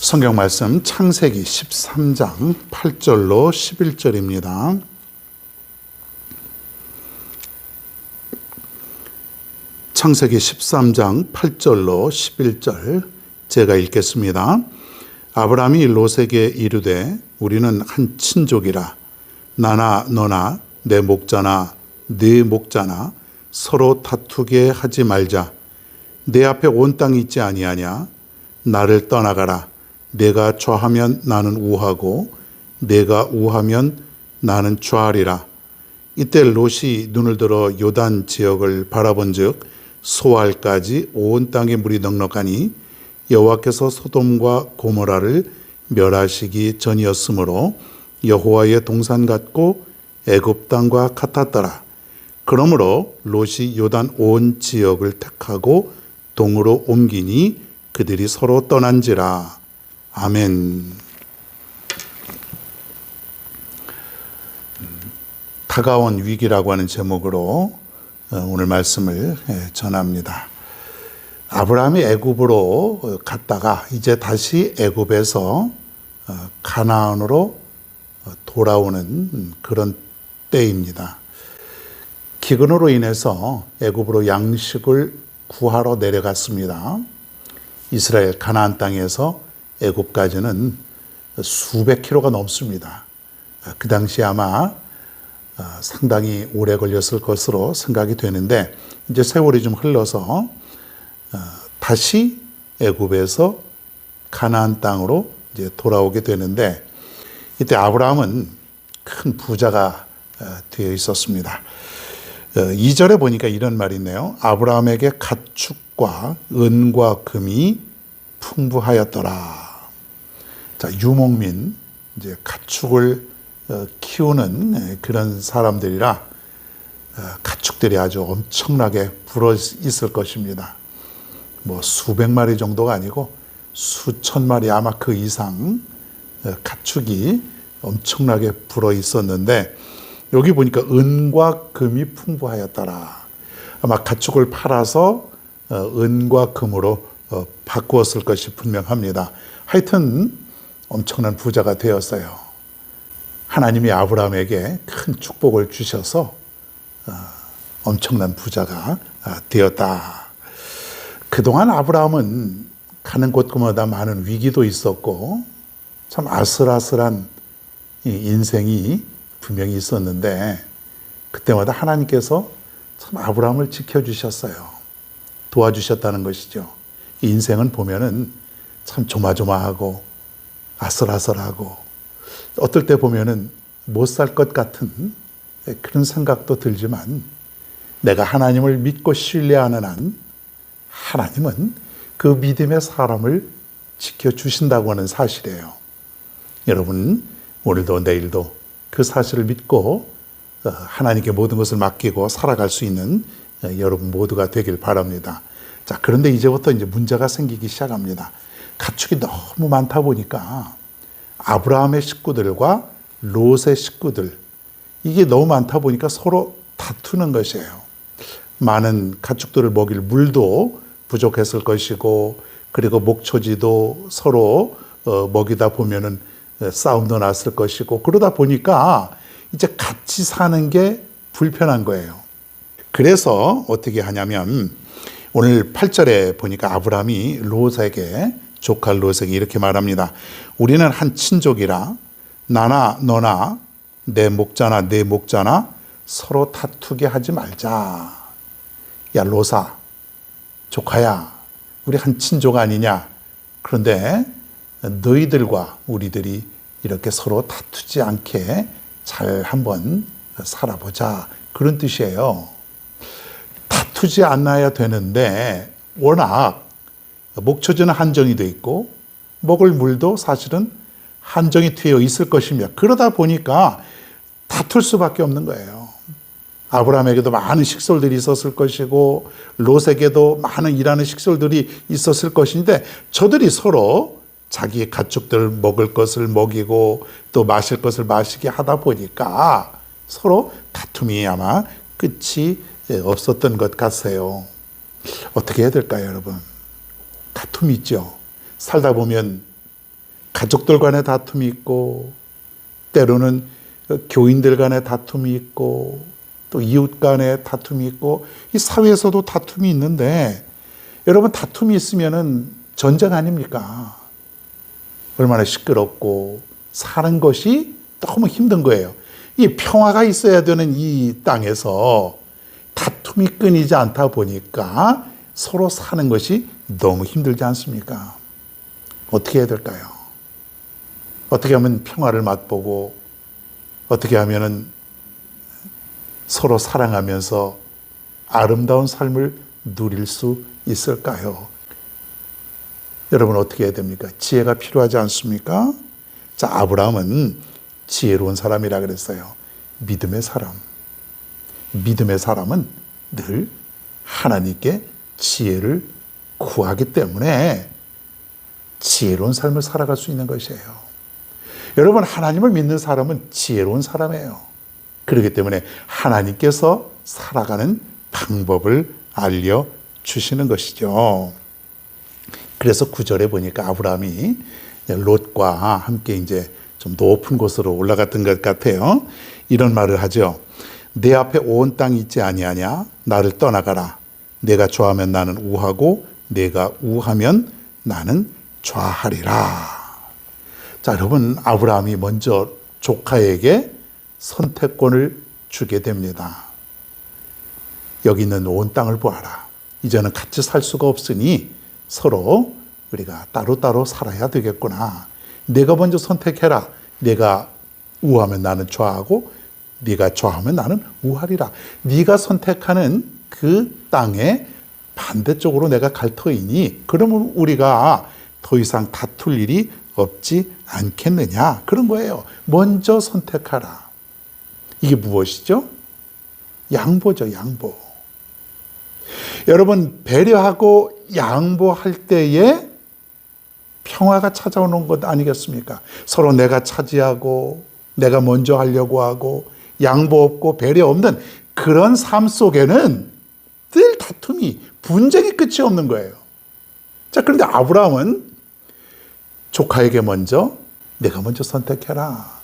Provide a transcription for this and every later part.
성경 말씀 창세기 13장 8절로 11절입니다. 창세기 13장 8절로 11절 제가 읽겠습니다. 아브라함이 롯에게 이르되 우리는 한 친족이라 나나 너나 내 목자나 네 목자나 서로 다투게 하지 말자. 내 앞에 온 땅이 있지 아니하냐? 나를 떠나가라. 내가 좌하면 나는 우하고 내가 우하면 나는 좌하리라. 이때 롯이 눈을 들어 요단 지역을 바라본즉 소알까지 온 땅에 물이 넉넉하니 여호와께서 소돔과 고모라를 멸하시기 전이었으므로 여호와의 동산 같고 애굽 땅과 같았더라. 그러므로 롯이 요단 온 지역을 택하고 동으로 옮기니 그들이 서로 떠난지라. 아멘. 다가온 위기라고 하는 제목으로 어, 오늘 말씀을 예, 전합니다. 아브라함이 애굽으로 갔다가 이제 다시 애굽에서 어, 가나안으로 어, 돌아오는 그런 때입니다. 기근으로 인해서 애굽으로 양식을 구하러 내려갔습니다. 이스라엘 가나안 땅에서 애굽까지는 수백 킬로가 넘습니다. 그 당시 아마 상당히 오래 걸렸을 것으로 생각이 되는데 이제 세월이 좀 흘러서 다시 애굽에서 가나안 땅으로 이제 돌아오게 되는데 이때 아브라함은 큰 부자가 되어 있었습니다. 2절에 어, 보니까 이런 말이 있네요. 아브라함에게 가축과 은과 금이 풍부하였더라. 자, 유목민, 이제 가축을 어, 키우는 그런 사람들이라 어, 가축들이 아주 엄청나게 불어 있을 것입니다. 뭐 수백 마리 정도가 아니고 수천 마리 아마 그 이상 가축이 엄청나게 불어 있었는데 여기 보니까 은과 금이 풍부하였더라. 아마 가축을 팔아서 어, 은과 금으로 어, 바꾸었을 것이 분명합니다. 하여튼 엄청난 부자가 되었어요. 하나님이 아브라함에게 큰 축복을 주셔서 어, 엄청난 부자가 아, 되었다. 그동안 아브라함은 가는 곳마다 많은 위기도 있었고 참 아슬아슬한 인생이 분명히 있었는데 그때마다 하나님께서 참 아브라함을 지켜주셨어요. 도와주셨다는 것이죠. 인생은 보면은 참 조마조마하고 아슬아슬하고 어떨 때 보면은 못 살 것 같은 그런 생각도 들지만 내가 하나님을 믿고 신뢰하는 한 하나님은 그 믿음의 사람을 지켜주신다고 하는 사실이에요. 여러분, 오늘도 내일도 그 사실을 믿고 어, 하나님께 모든 것을 맡기고 살아갈 수 있는 어, 여러분 모두가 되길 바랍니다. 자, 그런데 이제부터 이제 문제가 생기기 시작합니다. 가축이 너무 많다 보니까 아브라함의 식구들과 롯의 식구들 이게 너무 많다 보니까 서로 다투는 것이에요. 많은 가축들을 먹일 물도 부족했을 것이고 그리고 목초지도 서로 어, 먹이다 보면은 싸움도 났을 것이고 그러다 보니까 이제 같이 사는 게 불편한 거예요. 그래서 어떻게 하냐면 오늘 8절에 보니까 아브라함이 롯에게 조카 롯에게 이렇게 말합니다. 우리는 한 친족이라 나나 너나 내 목자나 내 목자나 서로 다투게 하지 말자. 야 로사 조카야 우리 한 친족 아니냐? 그런데 너희들과 우리들이 이렇게 서로 다투지 않게 잘 한번 살아보자. 그런 뜻이에요. 다투지 않아야 되는데 워낙 목초지는 한정이 돼 있고 먹을 물도 사실은 한정이 되어 있을 것이며 그러다 보니까 다툴 수밖에 없는 거예요. 아브라함에게도 많은 식솔들이 있었을 것이고 롯에게도 많은 일하는 식솔들이 있었을 것인데 저들이 서로 자기 가축들 먹을 것을 먹이고 또 마실 것을 마시게 하다 보니까 서로 다툼이 아마 끝이 없었던 것 같아요. 어떻게 해야 될까요, 여러분? 다툼이 있죠. 살다 보면 가족들 간의 다툼이 있고 때로는 교인들 간의 다툼이 있고 또 이웃 간의 다툼이 있고 이 사회에서도 다툼이 있는데 여러분 다툼이 있으면은 전쟁 아닙니까? 얼마나 시끄럽고 사는 것이 너무 힘든 거예요. 이 평화가 있어야 되는 이 땅에서 다툼이 끊이지 않다 보니까 서로 사는 것이 너무 힘들지 않습니까? 어떻게 해야 될까요? 어떻게 하면 평화를 맛보고 어떻게 하면은 서로 사랑하면서 아름다운 삶을 누릴 수 있을까요? 여러분 어떻게 해야 됩니까? 지혜가 필요하지 않습니까? 자, 아브라함은 지혜로운 사람이라 그랬어요. 믿음의 사람. 믿음의 사람은 늘 하나님께 지혜를 구하기 때문에 지혜로운 삶을 살아갈 수 있는 것이에요. 여러분, 하나님을 믿는 사람은 지혜로운 사람이에요. 그렇기 때문에 하나님께서 살아가는 방법을 알려 주시는 것이죠. 그래서 구절에 보니까 아브라함이 롯과 함께 이제 좀 높은 곳으로 올라갔던 것 같아요. 이런 말을 하죠. 내 앞에 온 땅이 있지 아니하냐? 나를 떠나가라. 내가 좋아하면 나는 우하고 내가 우하면 나는 좌하리라. 자, 여러분 아브라함이 먼저 조카에게 선택권을 주게 됩니다. 여기 있는 온 땅을 보아라. 이제는 같이 살 수가 없으니 서로 우리가 따로따로 살아야 되겠구나. 내가 먼저 선택해라. 내가 우하면 나는 좌하고 네가 좌하면 나는 우하리라. 네가 선택하는 그 땅의 반대쪽으로 내가 갈 터이니 그러면 우리가 더 이상 다툴 일이 없지 않겠느냐. 그런 거예요. 먼저 선택하라. 이게 무엇이죠? 양보죠, 양보. 여러분, 배려하고 양보할 때에 평화가 찾아오는 것 아니겠습니까? 서로 내가 차지하고, 내가 먼저 하려고 하고, 양보 없고, 배려 없는 그런 삶 속에는 늘 다툼이, 분쟁이 끝이 없는 거예요. 자, 그런데 아브라함은 조카에게 먼저 내가 먼저 선택해라.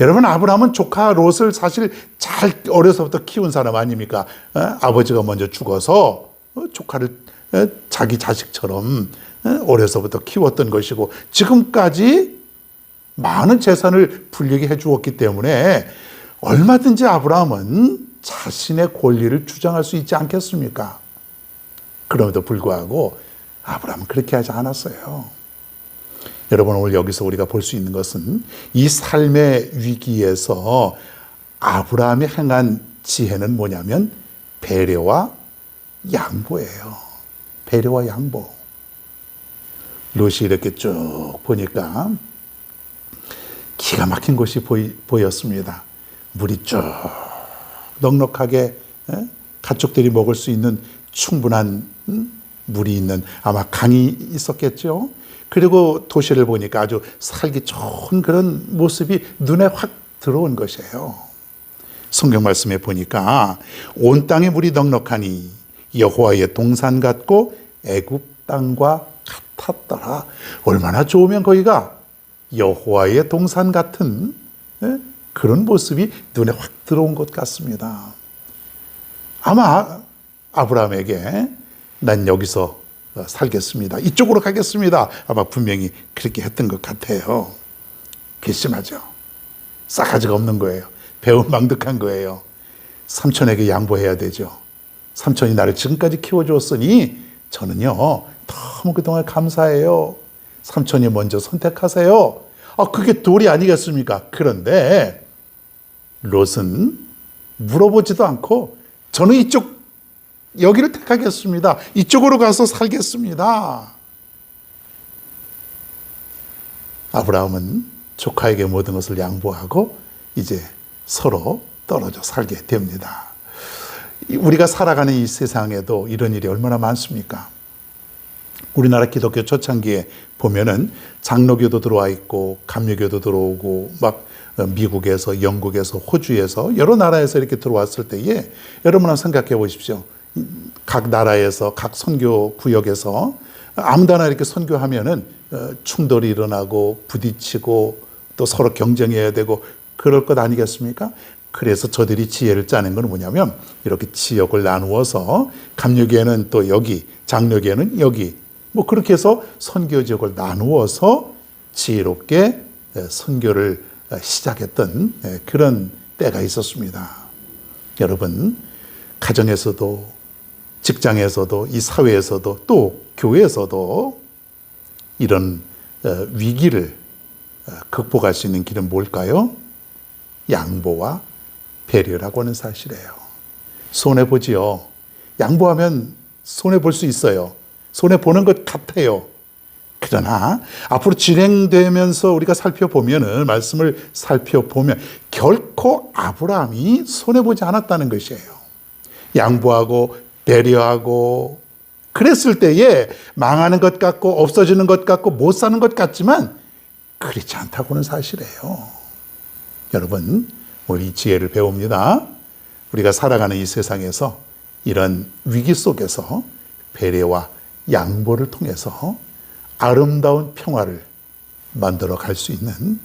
여러분 아브라함은 조카 롯을 사실 잘 어려서부터 키운 사람 아닙니까? 어? 아버지가 먼저 죽어서 어, 조카를 어, 자기 자식처럼 어, 어려서부터 키웠던 것이고 지금까지 많은 재산을 불리게 해 주었기 때문에 얼마든지 아브라함은 자신의 권리를 주장할 수 있지 않겠습니까? 그럼에도 불구하고 아브라함은 그렇게 하지 않았어요. 여러분 오늘 여기서 우리가 볼 수 있는 것은 이 삶의 위기에서 아브라함이 행한 지혜는 뭐냐면 배려와 양보예요. 배려와 양보. 롯이 이렇게 쭉 보니까 기가 막힌 곳이 보이, 보였습니다. 물이 쭉 넉넉하게 에? 가축들이 먹을 수 있는 충분한 음? 물이 있는 아마 강이 있었겠죠. 그리고 도시를 보니까 아주 살기 좋은 그런 모습이 눈에 확 들어온 것이에요. 성경 말씀에 보니까 온 땅에 물이 넉넉하니 여호와의 동산 같고 애굽 땅과 같았더라. 얼마나 좋으면 거기가 여호와의 동산 같은 예? 그런 모습이 눈에 확 들어온 것 같습니다. 아마 아브라함에게 난 여기서 살겠습니다. 이쪽으로 가겠습니다. 아마 분명히 그렇게 했던 것 같아요. 괘씸하죠. 싸가지가 없는 거예요. 배은망덕한 거예요. 삼촌에게 양보해야 되죠. 삼촌이 나를 지금까지 키워주었으니 저는요 너무 그동안 감사해요. 삼촌이 먼저 선택하세요. 아 그게 도리 아니겠습니까? 그런데 롯은 물어보지도 않고 저는 이쪽 여기를 택하겠습니다. 이쪽으로 가서 살겠습니다. 아브라함은 조카에게 모든 것을 양보하고 이제 서로 떨어져 살게 됩니다. 우리가 살아가는 이 세상에도 이런 일이 얼마나 많습니까? 우리나라 기독교 초창기에 보면은 장로교도 들어와 있고 감리교도 들어오고 막 미국에서 영국에서 호주에서 여러 나라에서 이렇게 들어왔을 때에 여러분 한번 생각해 보십시오. 각 나라에서 각 선교 구역에서 아무데나 이렇게 선교하면은 어, 충돌이 일어나고 부딪히고 또 서로 경쟁해야 되고 그럴 것 아니겠습니까? 그래서 저들이 지혜를 짜낸 건 뭐냐면 이렇게 지역을 나누어서 감리교회는 또 여기, 장로교회는 여기 뭐 그렇게 해서 선교 지역을 나누어서 지혜롭게 선교를 시작했던 그런 때가 있었습니다. 여러분 가정에서도 직장에서도 이 사회에서도 또 교회에서도 이런 어, 위기를 어, 극복할 수 있는 길은 뭘까요? 양보와 배려라고 하는 사실이에요. 손해보지요. 양보하면 손해볼 수 있어요. 손해보는 것 같아요. 그러나 앞으로 진행되면서 우리가 살펴보면은 말씀을 살펴보면 결코 아브라함이 손해 보지 않았다는 것이에요. 양보하고 배려하고 그랬을 때에 망하는 것 같고 없어지는 것 같고 못 사는 것 같지만 그렇지 않다고는 사실이에요. 여러분, 우리 지혜를 배웁니다. 우리가 살아가는 이 세상에서 이런 위기 속에서 배려와 양보를 통해서 아름다운 평화를 만들어 갈 수 있는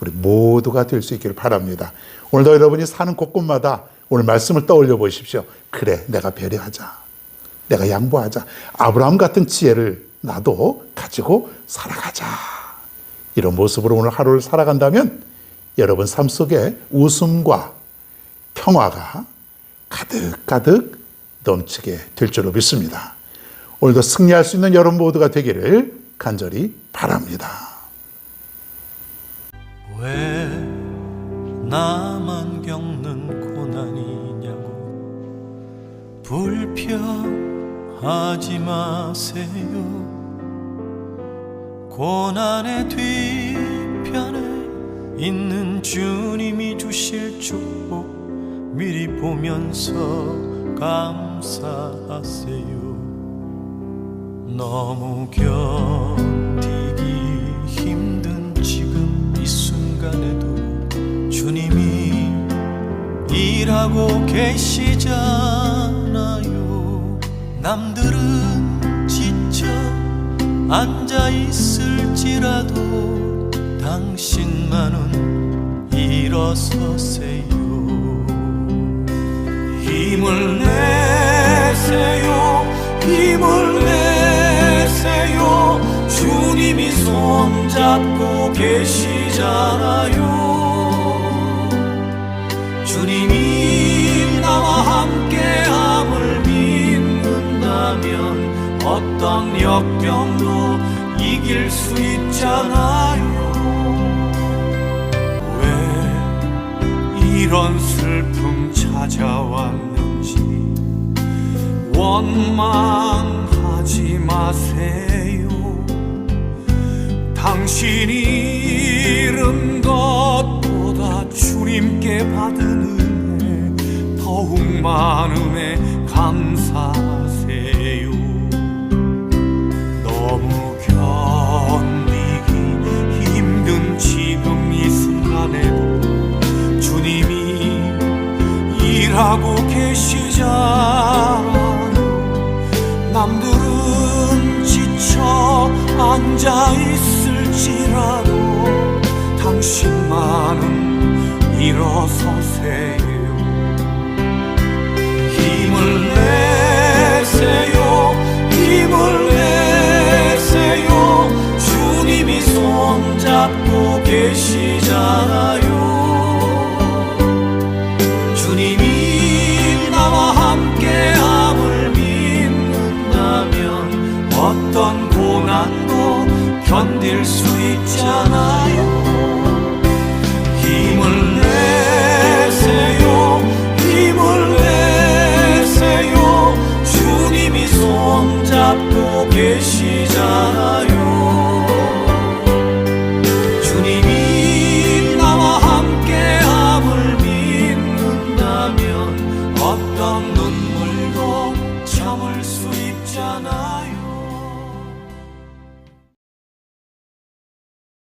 우리 모두가 될 수 있기를 바랍니다. 오늘도 여러분이 사는 곳곳마다 오늘 말씀을 떠올려 보십시오. 그래, 내가 배려하자. 내가 양보하자. 아브라함 같은 지혜를 나도 가지고 살아가자. 이런 모습으로 오늘 하루를 살아간다면 여러분 삶 속에 웃음과 평화가 가득가득 넘치게 될 줄로 믿습니다. 오늘도 승리할 수 있는 여러분 모두가 되기를 간절히 바랍니다. 왜 나만 겪는 고난이냐고. 불평하지 마세요. 고난의 뒤편에 있는 주님이 주실 축복 미리 보면서 감사하세요 너무 견디기 힘든 지금 이 순간에도 주님이 일하고 계시잖아요. 남들은 지쳐 앉아 있을지라도 당신만은 일어서세요. 힘을 내세요. 힘을 내세요 주님이 손잡고 계시잖아요. 주님이 나와 함께함을 믿는다면 어떤 역경도 이길 수 있잖아요. 왜 이런 슬픔 찾아왔는지 원망하지 마세요. 당신이 잃은 것보다 주님께 받은 은혜 더욱 많음에 감사하세요. 너무 견디기 힘든 지금 이 순간에도 주님이 일하고 계시잖아요. 남들은 앉아 있을지라도 당신만은 일어서세요